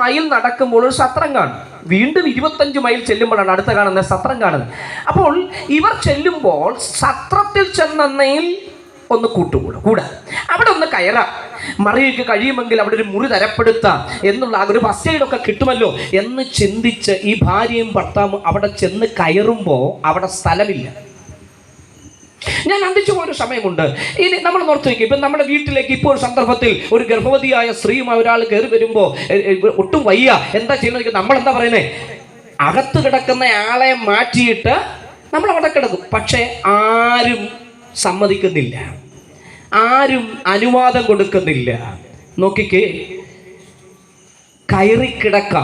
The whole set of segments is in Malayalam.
മൈൽ നടക്കുമ്പോൾ ഒരു സത്രം കാണും. വീണ്ടും ഇരുപത്തഞ്ച് മൈൽ ചെല്ലുമ്പോഴാണ് അടുത്ത കാണുന്നത് സത്രം കാണുന്നത്. അപ്പോൾ ഇവർ ചെല്ലുമ്പോൾ സത്രത്തിൽ ചെന്നെന്നയിൽ ഒന്ന് കൂട്ടുകൂടും. കൂടാ. അവിടെ ഒന്ന് കയറാം. മറിയൊക്കെ കഴിയുമെങ്കിൽ അവിടെ ഒരു മുറി തരപ്പെടുത്താം എന്നുള്ള ആ ഒരു ബസ്സൈഡൊക്കെ കിട്ടുമല്ലോ എന്ന് ചിന്തിച്ച് ഈ ഭാര്യയും ഭർത്താവും അവിടെ ചെന്ന് കയറുമ്പോൾ അവിടെ സ്ഥലമില്ല. ഞാൻ അന്തിച്ചു പോയൊരു സമയമുണ്ട്. ഇനി നമ്മൾ ഓർത്ത് വയ്ക്കും ഇപ്പം നമ്മുടെ വീട്ടിലേക്ക് ഇപ്പോൾ ഒരു സന്ദർഭത്തിൽ ഒരു ഗർഭവതിയായ സ്ത്രീയും ഒരാൾ കയറി വരുമ്പോൾ ഒട്ടും വയ്യ. എന്താ ചെയ്യുന്നത് നമ്മൾ എന്താ പറയുന്നത് അകത്ത് കിടക്കുന്ന ആളെ മാറ്റിയിട്ട് നമ്മൾ അവിടെ കിടക്കും. പക്ഷേ ആരും സമ്മതിക്കുന്നില്ല. ആരും അനുവാദം കൊടുക്കുന്നില്ല. നോക്കിക്കേ. കയറി കിടക്ക.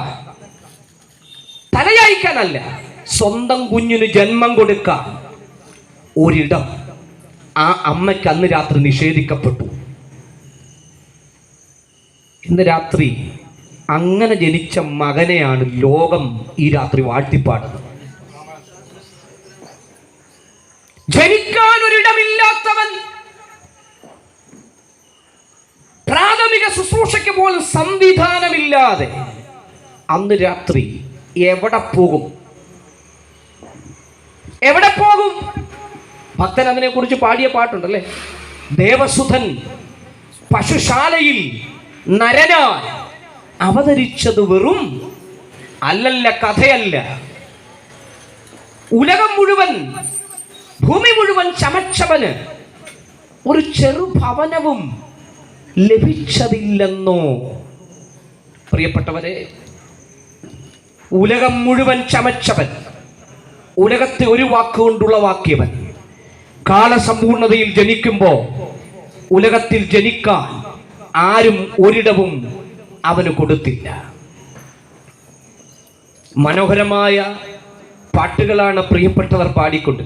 തലയായിക്കാനല്ല. സ്വന്തം കുഞ്ഞിന് ജന്മം കൊടുക്കാം. ഒരിടം ആ അമ്മയ്ക്ക് അന്ന് രാത്രി നിഷേധിക്കപ്പെട്ടു. ഇന്ന് രാത്രി അങ്ങനെ ജനിച്ച മകനെയാണ് ലോകം ഈ രാത്രി വാഴ്ത്തിപ്പാടുന്നത്. ജനിക്കാൻ ഒരിടമില്ലാത്തവൻ പ്രാഥമിക ശുശ്രൂഷയ്ക്ക് പോലും സംവിധാനമില്ലാതെ അന്ന് രാത്രി എവിടെ പോകും? എവിടെ പോകും ഭക്തൻ അതിനെ കുറിച്ച് പാടിയ പാട്ടുണ്ടല്ലേ? ദേവസുധൻ പശുശാലയിൽ നരനായി അവതരിച്ചത് വെറും അല്ലല്ല കഥയല്ല. ഉലകം മുഴുവൻ ഭൂമി മുഴുവൻ ചമച്ചവന് ഒരു ചെറുഭവനവും ലഭിച്ചതില്ലെന്നോ? പ്രിയപ്പെട്ടവരെ ഉലകം മുഴുവൻ ചമച്ചവൻ ഉലകത്തെ ഒരു വാക്കുകൊണ്ടുള്ള വാക്യവൻ. കാലസമ്പൂർണതയിൽ ജനിക്കുമ്പോൾ ഉലകത്തിൽ ജനിക്കാൻ ആരും ഒരിടവും അവന് കൊടുത്തില്ല. മനോഹരമായ പാട്ടുകളാണ് പ്രിയപ്പെട്ടവർ പാടിക്കൊണ്ട്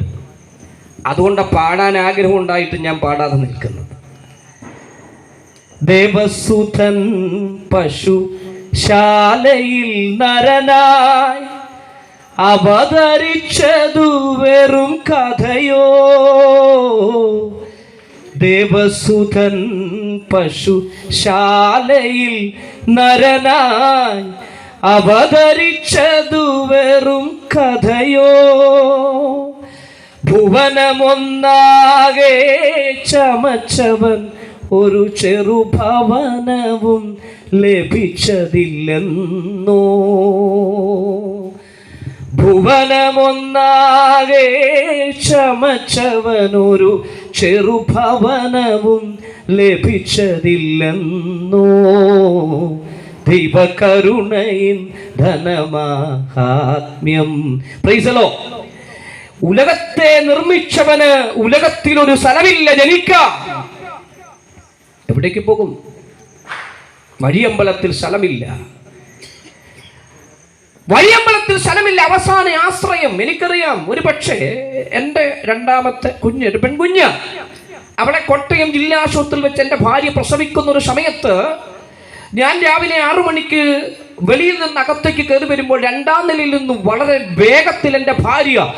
അതുകൊണ്ട് പാടാൻ ആഗ്രഹം ഉണ്ടായിട്ട് ഞാൻ പാടാതെ നിൽക്കുന്നത് ദേവസുധൻ പശു ശാലയിൽ നരനായി അവതരിച്ചതു വെറും കഥയോ. ദേവസുധൻ പശു ശാലയിൽ നരനായി അവതരിച്ചതു വെറും കഥയോ. ഭുവനമൊന്നാകെ ചമച്ചവൻ ഒരു ചെറുഭവനവും ലഭിച്ചതില്ലെന്നോ. ഭുവനമൊന്നാകെ ചമച്ചവനൊരു ചെറുഭവനവും ലഭിച്ചതില്ലെന്നോ? ദൈവകരുണയിൻ ധനമാഹാത്മ്യം. പ്രൈസലോ ഉലകത്തെ നിർമ്മിച്ചവന് ഉലകത്തിലൊരു സ്ഥലമില്ല ജനിക്ക. എവിടേക്ക് പോകും? വഴിയമ്പലത്തിൽ സ്ഥലമില്ല. വഴിയമ്പലത്തിൽ സ്ഥലമില്ല. അവസാന ആശ്രയം. എനിക്കറിയാം. ഒരു പക്ഷേ എന്റെ രണ്ടാമത്തെ കുഞ്ഞ് ഒരു പെൺകുഞ്ഞ്. അവിടെ കോട്ടയം ജില്ലാ ആശുപത്രിയിൽ വെച്ച് എന്റെ ഭാര്യ പ്രസവിക്കുന്ന ഒരു സമയത്ത് ഞാൻ രാവിലെ ആറു മണിക്ക് വെളിയിൽ നിന്ന് അകത്തേക്ക് കയറി വരുമ്പോൾ രണ്ടാം നിലയിൽ നിന്ന് വളരെ വേഗത്തിൽ എന്റെ ഭാര്യ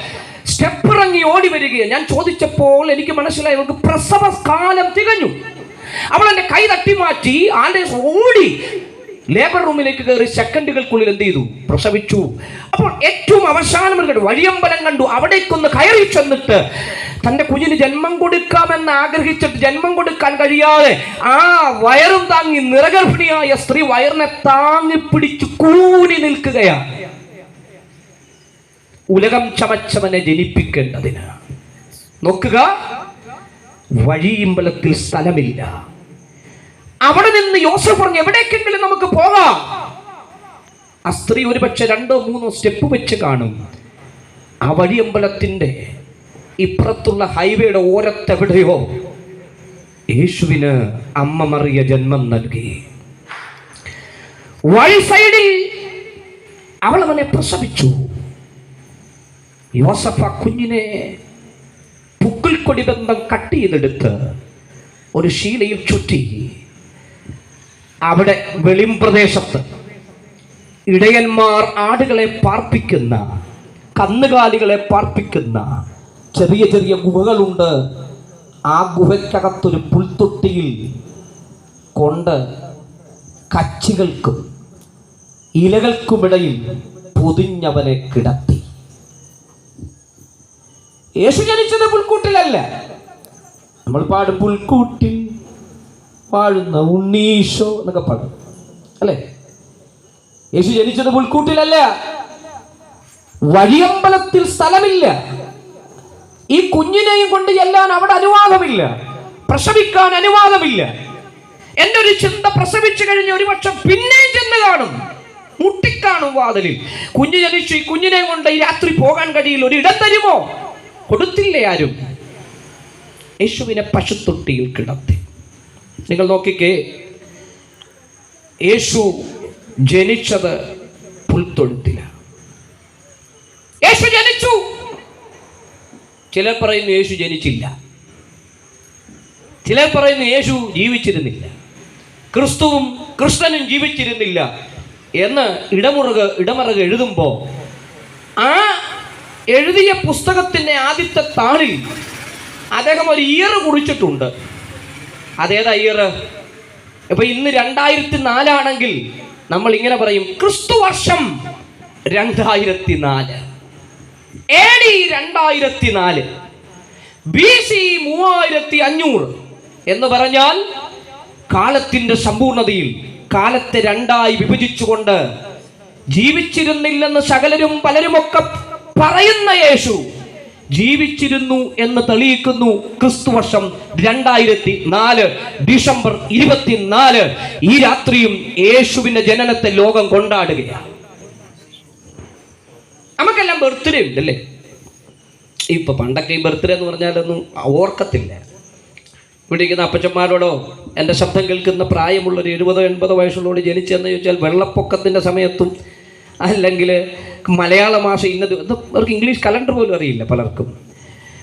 സ്റ്റെപ്പ് ഇറങ്ങി ഓടി വരികയാണ്. ഞാൻ ചോദിച്ചപ്പോൾ എനിക്ക് മനസ്സിലായി അവൾക്ക് പ്രസവ കാലം തികഞ്ഞു. അവൾ എന്റെ കൈ തട്ടി മാറ്റി ആന്റെ ഓടി. ലേബർ റൂമിലേക്ക് കയറി സെക്കൻഡുകൾക്കുള്ളിൽ എന്ത് ചെയ്തു? പ്രസവിച്ചു. അപ്പോൾ ഏറ്റവും അവസാനം കണ്ടു വഴിയമ്പലം കണ്ടു അവിടേക്കൊന്ന് കയറി ചെന്നിട്ട് തന്റെ കുഞ്ഞിന് ജന്മം കൊടുക്കാമെന്ന് ആഗ്രഹിച്ചിട്ട് ജന്മം കൊടുക്കാൻ കഴിയാതെ ആ വയറും താങ്ങി നിറഗർഭിണിയായ സ്ത്രീ വയറിനെ താങ്ങി പിടിച്ചു കൂടി നിൽക്കുകയാണ് ഉലകം ചമച്ചവനെ ജനിപ്പിക്കേണ്ടതിന്. നോക്കുക വഴിയമ്പലത്തിൽ സ്ഥലമില്ല. അവിടെ നിന്ന് യോസഫ് പറഞ്ഞു എവിടേക്കെങ്കിലും നമുക്ക് പോകാം. ആ സ്ത്രീ ഒരുപക്ഷെ രണ്ടോ മൂന്നോ സ്റ്റെപ്പ് വെച്ച് കാണും. ആ വഴിയമ്പലത്തിന്റെ ഇപ്പുറത്തുള്ള ഹൈവേയുടെ ഓരത്തെവിടെയോ യേശുവിന് അമ്മ മറിയ ജന്മം നൽകി. വഴി സൈഡിൽ അവൾ അവനെ പ്രസവിച്ചു. യോസഫ് ആ കുഞ്ഞിനെ പുക്കിൽ കൊടി ബന്ധം കട്ട് ചെയ്തെടുത്ത് ഒരു ശീലയിൽ ചുറ്റി. അവിടെ വെളിം പ്രദേശത്ത് ഇടയന്മാർ ആടുകളെ പാർപ്പിക്കുന്ന കന്നുകാലികളെ പാർപ്പിക്കുന്ന ചെറിയ ചെറിയ ഗുഹകളുണ്ട്. ആ ഗുഹയ്ക്കകത്തൊരു പുൽത്തൊട്ടിയിൽ കൊണ്ട് കച്ചികൾക്കും ഇലകൾക്കുമിടയിൽ പൊതിഞ്ഞവനെ കിടത്തി. യേശു ജനിച്ചത് പുൽക്കൂട്ടിലല്ല. നമ്മൾ പാടും പുൽക്കൂട്ടിൽ. വാഴുന്ന ഉണ്ണീശോ എന്നൊക്കെ പാടും അല്ലേ? യേശു ജനിച്ചത് പുൽക്കൂട്ടിലല്ല. വഴിയമ്പലത്തിൽ സ്ഥലമില്ല. ഈ കുഞ്ഞിനെയും കൊണ്ട് ചെല്ലാൻ അവിടെ അനുവാദമില്ല. പ്രസവിക്കാൻ അനുവാദമില്ല. എന്റെ ഒരു ചിന്ത പ്രസവിച്ചു കഴിഞ്ഞ ഒരു പക്ഷം പിന്നെയും ചെന്ന് കാണും. മുട്ടിക്കാണും വാതിലിൽ. കുഞ്ഞു ജനിച്ചു ഈ കുഞ്ഞിനെ കൊണ്ട് ഈ രാത്രി പോകാൻ കഴിയില്ല. ഒരു ഇടം തരുമോ? കൊടുത്തില്ലേ ആരും? യേശുവിനെ പശുത്തൊട്ടിയിൽ കിടത്തി. നിങ്ങൾ നോക്കിക്കേ. യേശു ജനിച്ചത് പുൽത്തൊഴുത്തിലാണ് യേശു ജനിച്ചു. ചിലർ പറയുന്നു യേശു ജനിച്ചില്ല. ചിലർ പറയുന്നു യേശു ജീവിച്ചിരുന്നില്ല. ക്രിസ്തുവും കൃഷ്ണനും ജീവിച്ചിരുന്നില്ല എന്ന് ഇടമുറക് ഇടമറക് എഴുതുമ്പോൾ ആ എഴുതിയ പുസ്തകത്തിന്റെ ആദ്യത്തെ താളിൽ അദ്ദേഹം ഒരു ഇയർ കുറിച്ചിട്ടുണ്ട് അതേതാ ഇയർ ഇപ്പൊ ഇന്ന് രണ്ടായിരത്തി നാലാണെങ്കിൽ നമ്മൾ ഇങ്ങനെ പറയും ക്രിസ്തു വർഷം രണ്ടായിരത്തി നാല് എ ഡി രണ്ടായിരത്തി നാല് ബി സി മൂവായിരത്തി അഞ്ഞൂറ് എന്ന് പറഞ്ഞാൽ കാലത്തിന്റെ സമ്പൂർണതയിൽ കാലത്തെ രണ്ടായി വിഭജിച്ചുകൊണ്ട് ജീവിച്ചിരുന്നില്ലെന്ന് സകലരും പലരുമൊക്കെ പറയുന്ന യേശു. ജീവിച്ചിരുന്നു എന്ന് തെളിയിക്കുന്നു ക്രിസ്തു വർഷം രണ്ടായിരത്തി നാല് ഡിസംബർ ഇരുപത്തിനാല്. ഈ രാത്രിയും യേശുവിന്റെ ജനനത്തെ ലോകം കൊണ്ടാടുകയാണ്. നമുക്കെല്ലാം ബർത്ത്ഡേ ഉണ്ടല്ലേ? ഇപ്പൊ പണ്ടൊക്കെ ഈ ബർത്ത്ഡേ എന്ന് പറഞ്ഞാലൊന്നും ഓർക്കത്തില്ല. ഇവിടെ ഇരിക്കുന്ന അപ്പച്ചന്മാരോടോ എന്റെ ശബ്ദം കേൾക്കുന്ന പ്രായമുള്ളൊരു എഴുപതോ എൺപതോ വയസ്സുള്ളവർ ജനിച്ചെന്ന് ചോദിച്ചാൽ വെള്ളപ്പൊക്കത്തിന്റെ സമയത്തും അല്ലെങ്കിൽ മലയാള ഭാഷ ഇന്നത് അവർക്ക് ഇംഗ്ലീഷ് കലണ്ടർ പോലും അറിയില്ല പലർക്കും.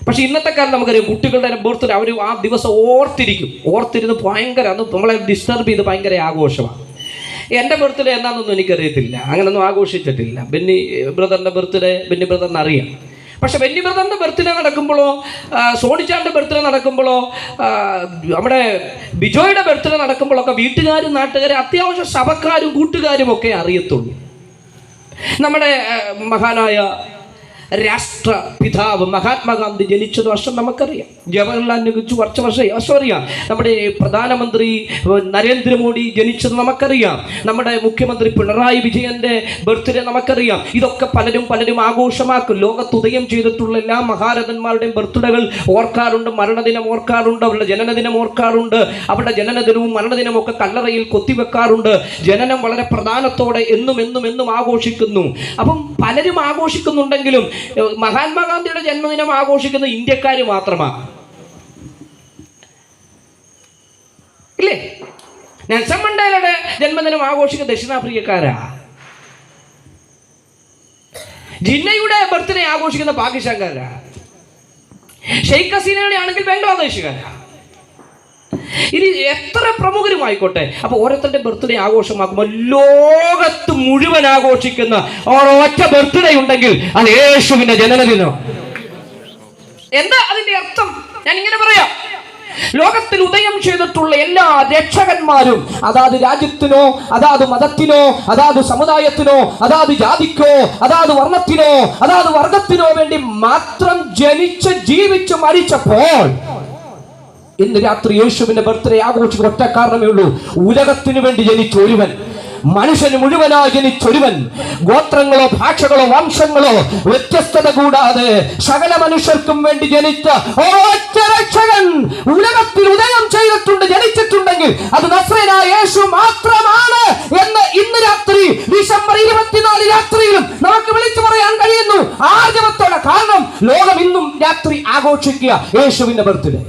പക്ഷേ ഇന്നത്തെ കാലം നമുക്കറിയാം കുട്ടികളുടെ ബർത്ത്ഡേ അവർ ആ ദിവസം ഓർത്തിരിക്കും. ഓർത്തിരുന്ന് ഭയങ്കര അന്ന് നമ്മളെ ഡിസ്റ്റർബ് ചെയ്ത് ഭയങ്കര ആഘോഷമാണ്. എന്റെ ബർത്ത്ഡേ എന്താണെന്നൊന്നും എനിക്കറിയത്തില്ല. അങ്ങനൊന്നും ആഘോഷിച്ചിട്ടില്ല. ബെന്നി ബ്രദറിന്റെ ബർത്ത്ഡേ ബെന്നി ബ്രദറിന് അറിയാം. പക്ഷെ ബെന്നി ബ്രദറിന്റെ ബർത്ത്ഡേ നടക്കുമ്പോഴോ സോണിച്ചാന്റെ ബർത്ത്ഡേ നടക്കുമ്പോഴോ നമ്മുടെ ബിജോയുടെ ബർത്ത്ഡേ നടക്കുമ്പോഴൊക്കെ വീട്ടുകാരും നാട്ടുകാരും അത്യാവശ്യം സഭക്കാരും കൂട്ടുകാരും ഒക്കെ അറിയത്തുള്ളൂ. നമ്മുടെ മഹാനായ രാഷ്ട്ര പിതാവ് മഹാത്മാഗാന്ധി ജനിച്ചത് വർഷം നമുക്കറിയാം. ജവഹർലാൽ നെഹ്റു കുറച്ച് വർഷം വർഷം അറിയാം നമ്മുടെ പ്രധാനമന്ത്രി നരേന്ദ്രമോദി ജനിച്ചത് നമുക്കറിയാം. നമ്മുടെ മുഖ്യമന്ത്രി പിണറായി വിജയന്റെ ബർത്ത്ഡേ നമുക്കറിയാം. ഇതൊക്കെ പലരും പലരും ആഘോഷമാക്കും. ലോകത്ത് ഉദയം ചെയ്തിട്ടുള്ള എല്ലാ മഹാരഥന്മാരുടെയും ബർത്ത്ഡേകൾ ഓർക്കാറുണ്ട്. മരണദിനം ഓർക്കാറുണ്ട്. അവരുടെ ജനനദിനം ഓർക്കാറുണ്ട്. അവരുടെ ജനനദിനവും മരണദിനവും ഒക്കെ കല്ലറയിൽ കൊത്തിവെക്കാറുണ്ട്. ജനനം വളരെ പ്രധാനത്തോടെ എന്നും എന്നും എന്നും ആഘോഷിക്കുന്നു. അപ്പം പലരും ആഘോഷിക്കുന്നുണ്ടെങ്കിലും മഹാത്മാഗാന്ധിയുടെ ജന്മദിനം ആഘോഷിക്കുന്ന ഇന്ത്യക്കാർ മാത്രമാണ്. ഇല്ലേ? നെൽസൺ മണ്ടേലയുടെ ജന്മദിനം ആഘോഷിക്കുന്ന ദക്ഷിണാഫ്രിക്കക്കാരാ. ജിന്നയുടെ ബർത്ത്ഡേ ആഘോഷിക്കുന്ന പാകിസ്ഥാൻകാരാ. ഷെയ്ഖ് ഹസീനയുടെ ആണെങ്കിൽ ബംഗ്ലാദേശുകാരാ ഇനി എത്ര പ്രമുഖരുമായിക്കോട്ടെ? അപ്പൊ ഓരോരുത്തരുടെ ബർത്ത്ഡേ ആഘോഷമാക്കുമ്പോൾ ലോകത്ത് മുഴുവൻ ആഘോഷിക്കുന്ന ഒരൊറ്റ ബർത്ത്ഡേ ഉണ്ടെങ്കിൽ അത് യേശുവിന്റെ ജനനദിനം? എന്താ അതിന്റെ അർത്ഥം? ഞാൻ ഇങ്ങനെ പറയാം. ലോകത്തിൽ ഉദയം ചെയ്തിട്ടുള്ള എല്ലാ രക്ഷകന്മാരും അതാത് രാജ്യത്തിനോ അതാത് മതത്തിനോ അതാത് സമുദായത്തിനോ അതാത് ജാതിക്കോ അതാത് വർണത്തിനോ അതാത് വർഗത്തിനോ വേണ്ടി മാത്രം ജനിച്ച് ജീവിച്ച് മരിച്ചപ്പോൾ ഇന്ന് രാത്രി യേശുവിന്റെ ബർത്ത്ഡേ ആഘോഷിക്കുന്ന ഒറ്റ കാരണമേ ഉള്ളൂ. ഉലകത്തിന് വേണ്ടി ജനിച്ച ഒരുവൻ മനുഷ്യന് മുഴുവനായി ജനിച്ചൊരുവൻ ഗോത്രങ്ങളോ ഭാഷകളോ വംശങ്ങളോ വ്യത്യസ്തത കൂടാതെ സകല മനുഷ്യർക്കും വേണ്ടി ജനിച്ച ഒരൊറ്റ രക്ഷകൻ ഉലകത്തിൽ ഉദയം ചെയ്തിട്ടുണ്ട് ജനിച്ചിട്ടുണ്ടെങ്കിൽ അത് നസ്രനായ യേശു മാത്രമാണ് എന്ന് ഇന്ന് രാത്രി ഡിസംബർ ഇരുപത്തിനാല് രാത്രിയിലും നമുക്ക് വിളിച്ചു പറയാൻ കഴിയുന്നു. ആർജവത്തോടെ കാരണം ലോകം ഇന്നും രാത്രി ആഘോഷിക്കുക യേശുവിന്റെ ബർത്ത്ഡേ.